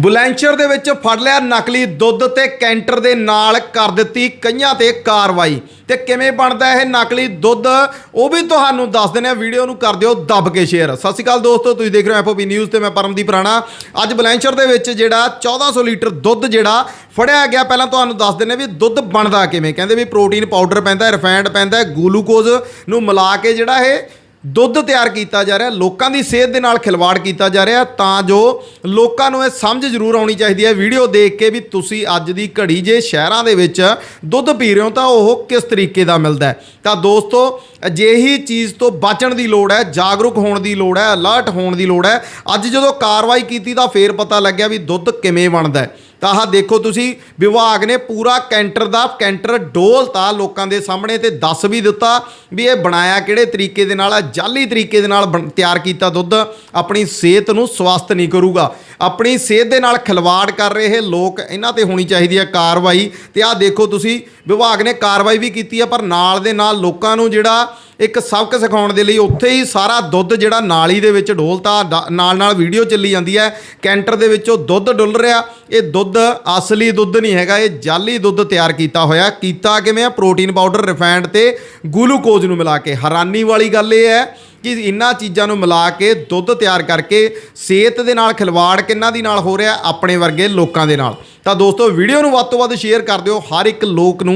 ਬੁਲੈਂਸ਼ਰ ਦੇ ਵਿੱਚ ਫੜ ਲਿਆ ਨਕਲੀ ਦੁੱਧ ਤੇ ਕੈਂਟਰ ਦੇ ਨਾਲ ਕਰ ਦਿੱਤੀ ਕਈਆਂ ਤੇ ਕਾਰਵਾਈ। ਤੇ ਕਿਵੇਂ ਬਣਦਾ ਇਹ ਨਕਲੀ ਦੁੱਧ, ਉਹ ਵੀ ਤੁਹਾਨੂੰ ਦੱਸ ਦਿੰਦੇ ਆ ਵੀਡੀਓ ਨੂੰ ਕਰ ਦਿਓ, ਦੱਬ ਕੇ ਸ਼ੇਅਰ ਸਤਿ ਸ਼੍ਰੀ ਅਕਾਲ ਦੋਸਤੋ, ਤੁਸੀਂ ਦੇਖ ਰਹੇ ਹੋ ਐਫਓਬੀ ਨਿਊਜ਼ ਤੇ ਮੈਂ ਪਰਮਦੀਪ ਰਾਣਾ। ਅੱਜ ਬੁਲੈਂਸ਼ਰ ਦੇ ਵਿੱਚ ਜਿਹੜਾ 1400 ਲੀਟਰ ਦੁੱਧ ਜਿਹੜਾ ਫੜਿਆ ਗਿਆ, ਪਹਿਲਾਂ ਤੁਹਾਨੂੰ ਦੱਸ ਦਿੰਦੇ ਵੀ ਦੁੱਧ ਬਣਦਾ ਕਿਵੇਂ। ਕਹਿੰਦੇ ਵੀ ਪ੍ਰੋਟੀਨ ਪਾਊਡਰ ਪੈਂਦਾ ਰਿਫਾਈਨਡ ਪੈਂਦਾ, ਗਲੂਕੋਜ਼ ਨੂੰ ਮਿਲਾ ਕੇ ਜਿਹੜਾ ਇਹ ਦੁੱਧ ਤਿਆਰ ਕੀਤਾ ਜਾ ਰਿਹਾ, ਲੋਕਾਂ ਦੀ ਸਿਹਤ ਦੇ ਨਾਲ ਖਿਲਵਾੜ ਕੀਤਾ ਜਾ ਰਿਹਾ, ਤਾਂ ਜੋ ਲੋਕਾਂ ਨੂੰ ਇਹ ਸਮਝ ਜ਼ਰੂਰ ਆਉਣੀ ਚਾਹੀਦੀ ਹੈ। ਵੀਡੀਓ ਦੇਖ ਕੇ ਵੀ ਤੁਸੀਂ ਅੱਜ ਦੀ ਘੜੀ ਜੇ ਸ਼ਹਿਰਾਂ ਦੇ ਵਿੱਚ ਦੁੱਧ ਪੀ ਰਹੇ ਹੋ, ਤਾਂ ਉਹ ਕਿਸ ਤਰੀਕੇ ਦਾ ਮਿਲਦਾ ਤਾਂ ਦੋਸਤੋ, ਅਜਿਹੀ ਚੀਜ਼ ਤੋਂ ਬਚਣ ਦੀ ਲੋੜ ਹੈ, ਜਾਗਰੂਕ ਹੋਣ ਦੀ ਲੋੜ ਹੈ, ਅਲਰਟ ਹੋਣ ਦੀ ਲੋੜ ਹੈ। ਅੱਜ ਜਦੋਂ ਕਾਰਵਾਈ ਕੀਤੀ ਤਾਂ ਫੇਰ ਪਤਾ ਲੱਗਿਆ ਵੀ ਦੁੱਧ ਕਿਵੇਂ ਬਣਦਾ ਹੈ। ਤਾਂ ਆਹ ਦੇਖੋ ਤੁਸੀਂ, ਵਿਭਾਗ ਨੇ ਪੂਰਾ ਕੈਂਟਰ ਦਾ ਕੈਂਟਰ ਡੋਲਤਾ ਲੋਕਾਂ ਦੇ ਸਾਹਮਣੇ ਤੇ ਦੱਸ ਵੀ ਦਿੱਤਾ ਵੀ ਇਹ ਬਣਾਇਆ ਕਿਹੜੇ ਤਰੀਕੇ ਦੇ ਨਾਲ ਆ ਜਾਲੀ ਤਰੀਕੇ ਦੇ ਨਾਲ ਬਣ- ਤਿਆਰ ਕੀਤਾ ਦੁੱਧ। ਆਪਣੀ ਸਿਹਤ ਨੂੰ ਸਵਸਥ ਨਹੀਂ ਕਰੂਗਾ। ਆਪਣੀ ਸਿਹਤ ਦੇ ਨਾਲ ਖਿਲਵਾੜ ਕਰ ਰਹੇ ਲੋਕ, ਇਹਨਾਂ ਤੇ ਹੋਣੀ ਚਾਹੀਦੀ ਹੈ ਕਾਰਵਾਈ। ਤੇ ਆਹ ਦੇਖੋ ਤੁਸੀਂ, ਵਿਭਾਗ ਨੇ ਕਾਰਵਾਈ ਵੀ ਕੀਤੀ ਹੈ ਪਰ ਨਾਲ ਦੇ ਨਾਲ ਲੋਕਾਂ ਨੂੰ ਜਿਹੜਾ ਇੱਕ ਸਬਕ ਸਿਖਾਉਣ ਦੇ ਲਈ ਉੱਥੇ ਹੀ ਸਾਰਾ ਦੁੱਧ ਜਿਹੜਾ ਨਾਲੀ ਦੇ ਵਿੱਚ ਡੋਲਤਾ, ਡ- ਨਾਲ ਨਾਲ ਵੀਡੀਓ ਚੱਲੀ ਜਾਂਦੀ ਹੈ। ਕੈਂਟਰ ਦੇ ਵਿੱਚੋਂ ਦੁੱਧ ਡੁੱਲ ਰਿਹਾ। ਇਹ ਦੁੱਧ ਅਸਲੀ ਦੁੱਧ ਨਹੀਂ ਹੈਗਾ, ਇਹ ਜਾਲੀ ਦੁੱਧ ਤਿਆਰ ਕੀਤਾ ਹੋਇਆ। ਕੀਤਾ ਕਿਵੇਂ ਆ? ਪ੍ਰੋਟੀਨ ਪਾਊਡਰ ਰਿਫਾਈਨਡ ਤੇ ਗਲੂਕੋਜ਼ ਨੂੰ ਮਿਲਾ ਕੇ। ਹੈਰਾਨੀ ਵਾਲੀ ਗੱਲ ਇਹ ਹੈ ਕਿ ਇਹਨਾਂ ਚੀਜ਼ਾਂ ਨੂੰ ਮਿਲਾ ਕੇ ਦੁੱਧ ਤਿਆਰ ਕਰਕੇ, ਸਿਹਤ ਦੇ ਨਾਲ ਖਿਲਵਾੜ ਕਿੰਨਾ ਦੀ ਨਾਲ ਹੋ ਰਿਹਾ? ਆਪਣੇ ਵਰਗੇ ਲੋਕਾਂ ਦੇ ਨਾਲ। ਤਾਂ ਦੋਸਤੋ, ਵੀਡੀਓ ਨੂੰ ਵੱਧ ਤੋਂ ਵੱਧ ਸ਼ੇਅਰ ਕਰ ਦਿਓ। ਹਰ ਇੱਕ ਲੋਕ ਨੂੰ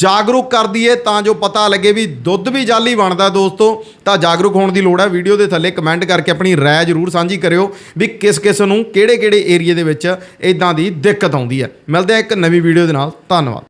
ਜਾਗਰੂਕ ਕਰ ਦਈਏ ਤਾਂ ਜੋ ਪਤਾ ਲੱਗੇ ਵੀ ਦੁੱਧ ਵੀ ਜਾਲੀ ਬਣਦਾ ਦੋਸਤੋ। ਤਾਂ ਜਾਗਰੂਕ ਹੋਣ ਦੀ ਲੋੜ ਹੈ। ਵੀਡੀਓ ਦੇ ਥੱਲੇ ਕਮੈਂਟ ਕਰਕੇ ਆਪਣੀ ਰਾਏ ਜ਼ਰੂਰ ਸਾਂਝੀ ਕਰਿਓ ਵੀ ਕਿਸ ਕਿਸ ਨੂੰ ਕਿਹੜੇ ਕਿਹੜੇ ਏਰੀਏ ਦੇ ਵਿੱਚ ਇਦਾਂ ਦੀ ਦਿੱਕਤ ਆਉਂਦੀ ਹੈ। ਮਿਲਦੇ ਆ ਇੱਕ ਨਵੀਂ ਵੀਡੀਓ ਦੇ ਨਾਲ। ਧੰਨਵਾਦ।